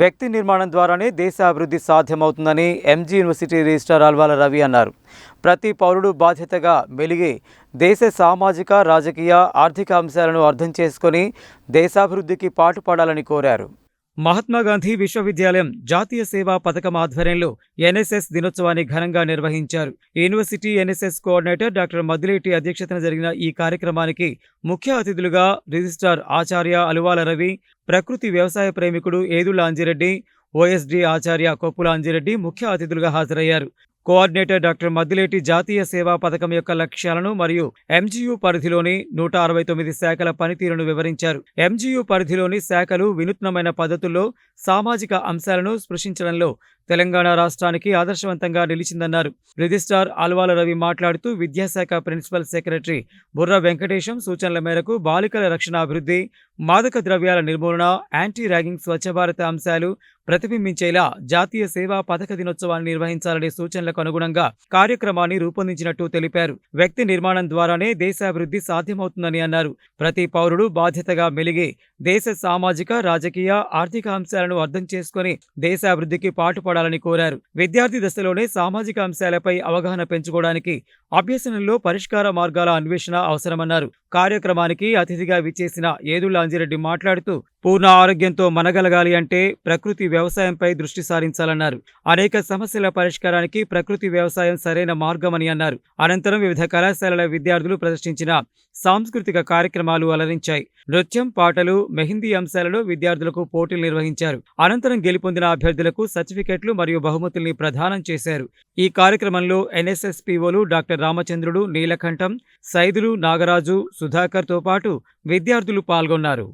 వ్యక్తి నిర్మాణం ద్వారానే దేశ అభివృద్ధి సాధ్యమవుతుందని MG university registrar Alvala Ravi అన్నారు. ప్రతి పౌరుడు బాధ్యతగా మెలిగి దేశ సామాజిక రాజకీయ ఆర్థిక అంశాలను అర్థం చేసుకొని దేశాభివృద్ధికి పాటుపడాలని కోరారు. మహాత్మా గాంధీ విశ్వవిద్యాలయం జాతీయ సేవా పథకం ఆధ్వర్యంలో ఎన్ఎస్ఎస్ దినోత్సవాన్ని ఘనంగా నిర్వహించారు. University NSS coordinator doctor Maddileti అధ్యక్షతన జరిగిన ఈ కార్యక్రమానికి ముఖ్య అతిథులుగా రిజిస్ట్రార్ ఆచార్య అలువాల రవి ప్రకృతి వ్యవసాయ ప్రేమికుడు ఏదుళ్ళ అంజిరెడ్డి ఓఎస్డి ఆచార్య కొప్పుల అంజిరెడ్డి ముఖ్య అతిథులుగా హాజరయ్యారు. కోఆర్డినేటర్ డాక్టర్ మద్దిలేటి జాతీయ సేవా పథకం యొక్క లక్ష్యాలను మరియు ఎంజీయూ పరిధిలోని నూట అరవై తొమ్మిది శాఖల పనితీరును వివరించారు. ఎంజీయూ పరిధిలోని శాఖలు వినూత్నమైన పద్ధతుల్లో సామాజిక అంశాలను స్పృశించడంలో తెలంగాణ రాష్ట్రానికి ఆదర్శవంతంగా నిలిచిందన్నారు. రిజిస్ట్రార్ ఆల్వాల రవి మాట్లాడుతూ విద్యాశాఖ ప్రిన్సిపల్ సెక్రటరీ బుర్ర వెంకటేశం సూచనల మేరకు బాలికల రక్షణ అభివృద్ధి మాదక ద్రవ్యాల నిర్మూలన యాంటీ ర్యాగింగ్ స్వచ్ఛ భారత అంశాలు ప్రతిబింబించేలా జాతీయ సేవా పథక దినోత్సవాన్ని నిర్వహించాలనే సూచనలకు అనుగుణంగా కార్యక్రమాన్ని రూపొందించినట్టు తెలిపారు. వ్యక్తి నిర్మాణం ద్వారానే దేశాభివృద్ధి సాధ్యమవుతుందని అన్నారు. ప్రతి పౌరుడు బాధ్యతగా మెలిగి దేశ సామాజిక రాజకీయ ఆర్థిక అంశాలను అర్థం చేసుకుని దేశాభివృద్ధికి పాటుపడాలని కోరారు. విద్యార్థి దశలోనే సామాజిక అంశాలపై అవగాహన పెంచుకోవడానికి అభ్యసనంలో పరిష్కార మార్గాల అన్వేషణ అవసరమన్నారు. కార్యక్రమానికి అతిథిగా విచ్చేసిన ఏదుళ్ళ అంజిరెడ్డి మాట్లాడుతూ పూర్ణ ఆరోగ్యంతో మనగలగాలి అంటే ప్రకృతి వ్యవసాయంపై దృష్టి సారించాలన్నారు. అనేక సమస్యల పరిష్కారానికి ప్రకృతి వ్యవసాయం సరైన మార్గమని అన్నారు. అనంతరం వివిధ కళాశాలల విద్యార్థులు ప్రదర్శించిన సాంస్కృతిక కార్యక్రమాలు అలరించాయి. నృత్యం పాటలు మెహిందీ అంశాలలో విద్యార్థులకు పోటీలు నిర్వహించారు. అనంతరం గెలుపొందిన అభ్యర్థులకు సర్టిఫికెట్లు మరియు బహుమతుల్ని ప్రదానం చేశారు. ఈ కార్యక్రమంలో ఎన్ఎస్ఎస్పీఓలు డాక్టర్ రామచంద్రుడు నీలకంఠం సైదులు నాగరాజు సుధాకర్తో పాటు విద్యార్థులు పాల్గొన్నారు.